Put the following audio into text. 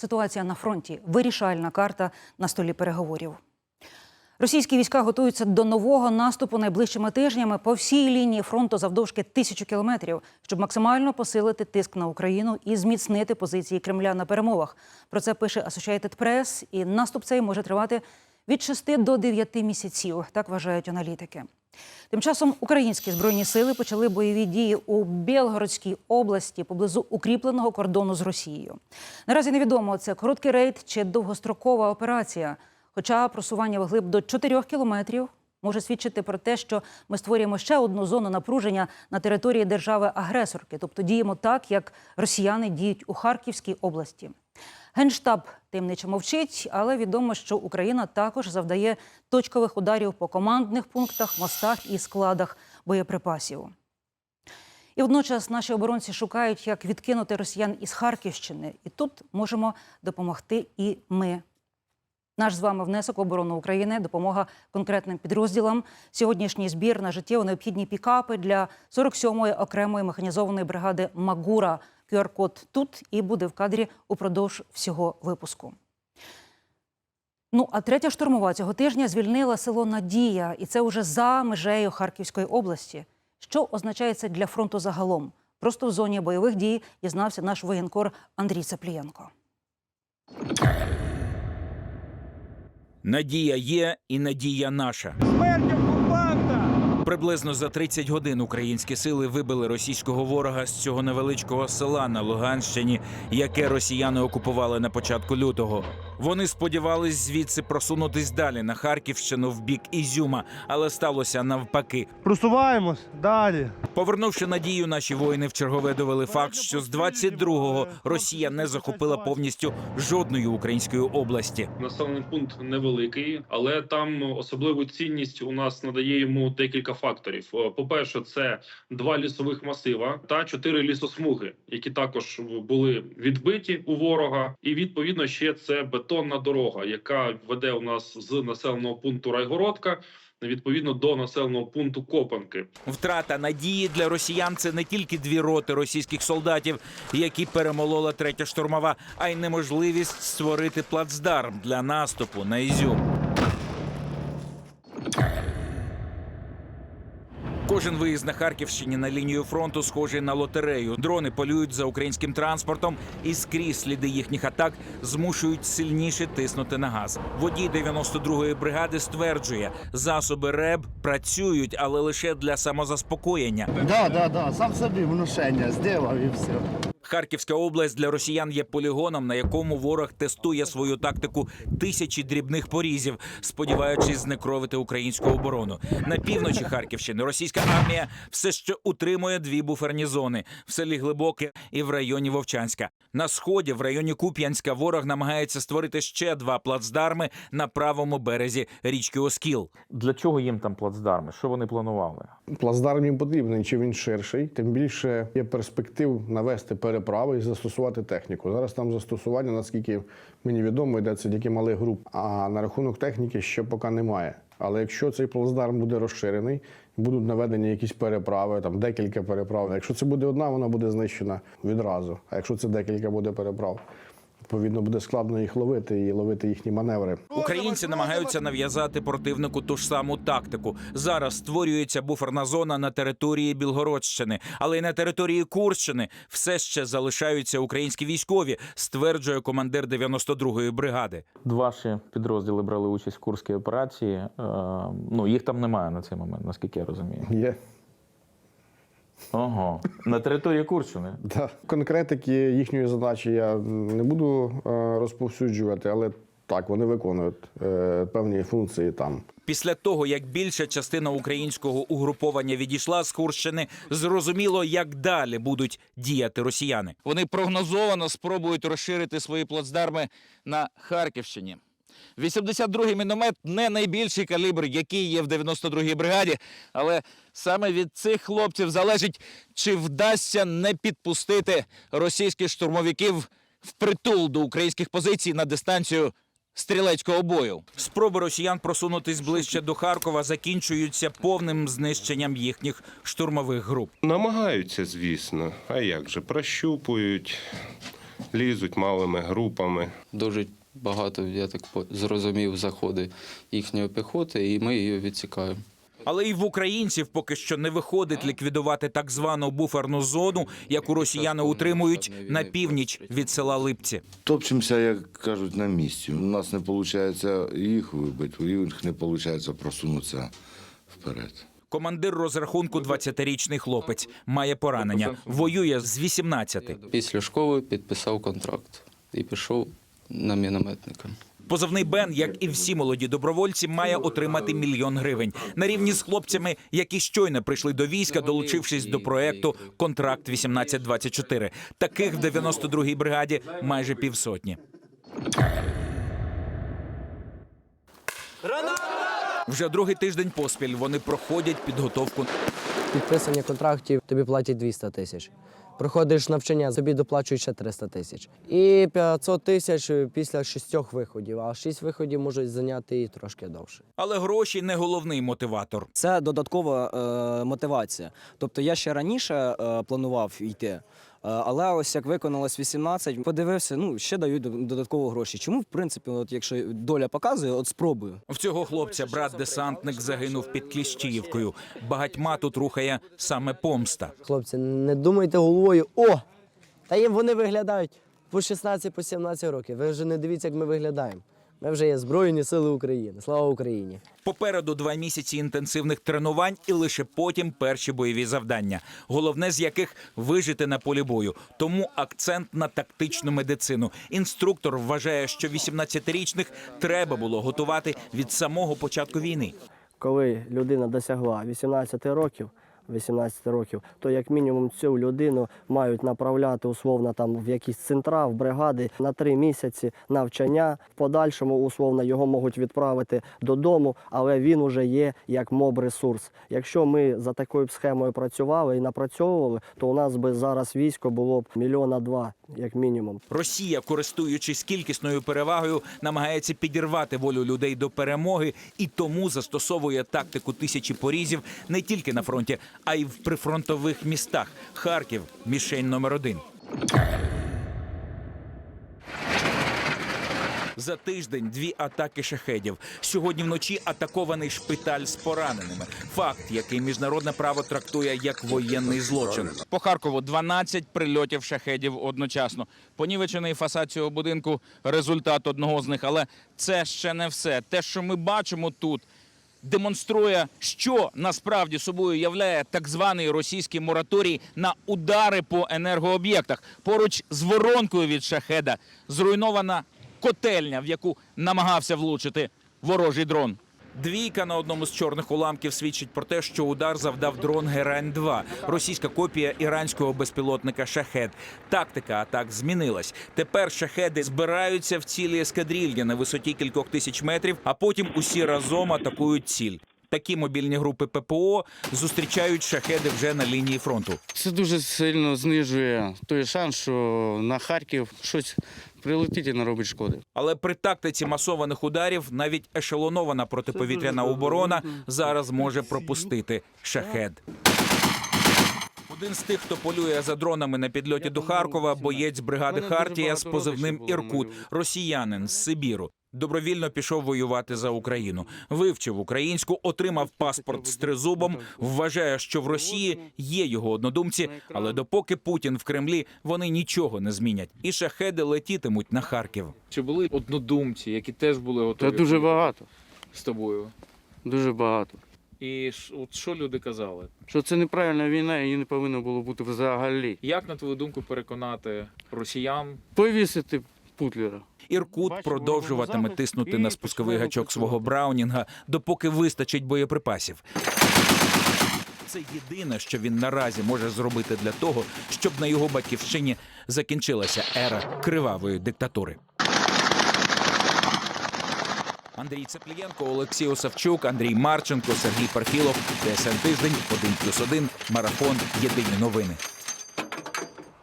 Ситуація на фронті вирішальна карта на столі переговорів. Російські війська готуються до нового наступу найближчими тижнями по всій лінії фронту завдовжки тисячу кілометрів, щоб максимально посилити тиск на Україну і зміцнити позиції Кремля на перемовах. Про це пише Associated Press, і наступ цей може тривати від 6 до 9 місяців. Так вважають аналітики. Тим часом українські збройні сили почали бойові дії у Білгородській області поблизу укріпленого кордону з Росією. Наразі невідомо це короткий рейд чи довгострокова операція. Хоча просування вглиб до 4 кілометрів може свідчити про те, що ми створюємо ще одну зону напруження на території держави-агресорки, тобто діємо так, як росіяни діють у Харківській області. Генштаб таємниче мовчить, але відомо, що Україна також завдає точкових ударів по командних пунктах, мостах і складах боєприпасів. І водночас наші оборонці шукають, як відкинути росіян із Харківщини, і тут можемо допомогти і ми. Наш з вами внесок в оборону України, допомога конкретним підрозділам. Сьогоднішній збір на життєво необхідні пікапи для 47-ї окремої механізованої бригади Магура. QR-код тут і буде в кадрі упродовж всього випуску. Ну а третя штурмова цього тижня звільнила село Надія, і це уже за межею Харківської області. Що означає це для фронту загалом? Просто в зоні бойових дій дізнався наш воєнкор Андрій Цаплієнко. Надія є і надія наша. Смерть! Приблизно за 30 годин українські сили вибили російського ворога з цього невеличкого села на Луганщині, яке росіяни окупували на початку лютого. Вони сподівались звідси просунутись далі на Харківщину в бік Ізюма, але сталося навпаки. Просуваємось далі. Повернувши надію, наші воїни в чергове довели факт, що з 22-го Росія не захопила повністю жодної української області. Населений пункт невеликий, але там особливу цінність у нас надає йому декілька факторів. По-перше, це два лісових масива та чотири лісосмуги, які також були відбиті у ворога. І відповідно ще це бетонна дорога, яка веде у нас з населеного пункту Райгородка. Відповідно до населеного пункту Копанки, Втрата надії для росіян це не тільки дві роти російських солдатів, які перемолола третя штурмова, а й неможливість створити плацдарм для наступу на Ізюм. Кожен виїзд на Харківщині на лінію фронту схожий на лотерею. Дрони полюють за українським транспортом, і скрізь сліди їхніх атак змушують сильніше тиснути на газ. Водій 92-ї бригади стверджує, засоби РЕБ працюють, але лише для самозаспокоєння. Да, да, да, сам собі внушення зробив і все. Харківська область для росіян є полігоном, на якому ворог тестує свою тактику тисячі дрібних порізів, сподіваючись знекровити українську оборону. На півночі Харківщини російська армія все ще утримує дві буферні зони в селі Глибоке і в районі Вовчанська. На сході, в районі Куп'янська, ворог намагається створити ще два плацдарми на правому березі річки Оскіл. Для чого їм там плацдарми? Що вони планували? Плацдарм їм потрібний, чи він ширший, тим більше є перспектив навести переправи і застосувати техніку. Зараз там застосування, наскільки мені відомо, йдеться тільки малих груп. А на рахунок техніки ще поки немає. Але якщо цей плацдарм буде розширений, будуть наведені якісь переправи, там декілька переправ. Якщо це буде одна, вона буде знищена відразу. А якщо це декілька буде переправ, відповідно буде складно їх ловити і ловити їхні маневри. Українці намагаються нав'язати противнику ту ж саму тактику. Зараз створюється буферна зона на території Білгородщини, але й на території Курщини все ще залишаються українські військові, стверджує командир 92-ї бригади. Два ще підрозділи брали участь в Курській операції. Е, ну, їх там немає на цей момент, наскільки я розумію. Є Ого. На території Курщини. Да. Конкретики їхньої задачі я не буду е, розповсюджувати, але так, вони виконують е, певні функції там. Після того, як більша частина українського угруповання відійшла з Курщини, зрозуміло, як далі будуть діяти росіяни. Вони прогнозовано спробують розширити свої плацдарми на Харківщині. 82-й міномет не найбільший калібр, який є в 92-й бригаді, але саме від цих хлопців залежить, чи вдасться не підпустити російських штурмовиків впритул до українських позицій на дистанцію стрілецького бою. Спроби росіян просунутись ближче до Харкова закінчуються повним знищенням їхніх штурмових груп. Намагаються, звісно. А як же, прощупують, лізуть малими групами. Дуже багато, я так по- зрозумів, заходить їхньої піхоти, і ми її відсікаємо. Але і в українців поки що не виходить ліквідувати так звану буферну зону, яку росіяни утримують на північ від села Липці. Топчемося, як кажуть, на місці. У нас не виходить їх вибити, у них не виходить просунутися вперед. Командир розрахунку 20-річний хлопець має поранення. Воює з 18. Після школи підписав контракт і пішов на мінометника. Позивний Бен, як і всі молоді добровольці, має отримати мільйон гривень на рівні з хлопцями, які щойно прийшли до війська, долучившись до проекту Контракт 1824 Таких в 92-й бригаді майже півсотні. Вже другий тиждень поспіль вони проходять підготовку Підписання контрактів тобі платять 200 тисяч. Проходиш навчання, тобі доплачують ще 300 тисяч. І 500 тисяч після шістьох виходів, а шість виходів можуть зайняти і трошки довше. Але гроші не головний мотиватор. Це додаткова е, мотивація. Тобто я ще раніше е, планував йти, але ось як виконалось 18, подивився, ну ще дають до- додатково гроші. Чому, в принципі, от якщо доля показує, от спробую. В цього хлопця брат-десантник загинув під Кліщіївкою. Багатьма тут рухає саме помста. Хлопці, не думайте головою, о! Та їм вони виглядають по 16 по 17 років. Ви вже не дивіться, як ми виглядаємо. Ми вже є Збройні Сили України. Слава Україні! Попереду два місяці інтенсивних тренувань і лише потім перші бойові завдання. Головне з яких вижити на полі бою. Тому акцент на тактичну медицину. Інструктор вважає, що 18-річних треба було готувати від самого початку війни. Коли людина досягла 18 років, 18 років, то як мінімум цю людину мають направляти условно там в якісь центра, в бригади на три місяці навчання. В подальшому условно його можуть відправити додому, але він уже є як моб-ресурс. Якщо ми за такою схемою працювали і напрацьовували, то у нас би зараз військо було б мільйона два, як мінімум. Росія, користуючись кількісною перевагою, намагається підірвати волю людей до перемоги і тому застосовує тактику тисячі порізів не тільки на фронті, а й в прифронтових містах. Харків мішень номер один. За тиждень дві атаки шахедів. Сьогодні вночі атакований шпиталь з пораненими. Факт, який міжнародне право трактує як воєнний злочин. По Харкову 12 прильотів шахедів одночасно. Понівечений фасад цього будинку результат одного з них. Але це ще не все. Те, що ми бачимо тут, демонструє, що насправді собою являє так званий російський мораторій на удари по енергооб'єктах. Поруч з воронкою від шахеда зруйнована котельня, в яку намагався влучити ворожий дрон. Двійка на одному з чорних уламків свідчить про те, що удар завдав дрон Герань 2 російська копія іранського безпілотника Шахед. Тактика атак змінилась. Тепер шахеди збираються в цілі ескадрильї на висоті кількох тисяч метрів, а потім усі разом атакують ціль. Такі мобільні групи ППО зустрічають шахеди вже на лінії фронту. Це дуже сильно знижує той шанс, що на Харків щось прилетить і наробить шкоди. Але при тактиці масованих ударів навіть ешелонована протиповітряна оборона зараз може пропустити шахед. Один з тих, хто полює за дронами на підльоті до Харкова, боєць бригади Хартія з позивним Іркут, росіянин з Сибіру. Добровільно пішов воювати за Україну, вивчив українську, отримав паспорт з тризубом. Вважає, що в Росії є його однодумці, але допоки Путін в Кремлі, вони нічого не змінять, і шахеди летітимуть на Харків. Чи були однодумці, які теж були готові Та дуже багато. з тобою? Дуже багато. І от що люди казали? Що це неправильна війна, її не повинно було бути взагалі. Як на твою думку переконати росіян? Повісити Путлера. Іркут продовжуватиме тиснути на спусковий гачок свого Браунінга, допоки вистачить боєприпасів. Це єдине, що він наразі може зробити для того, щоб на його батьківщині закінчилася ера кривавої диктатури. Андрій Цеплієнко, Олексій Осавчук, Андрій Марченко, Сергій Парфілов, ТСН Тиждень, 1+,1, Марафон. Єдині новини.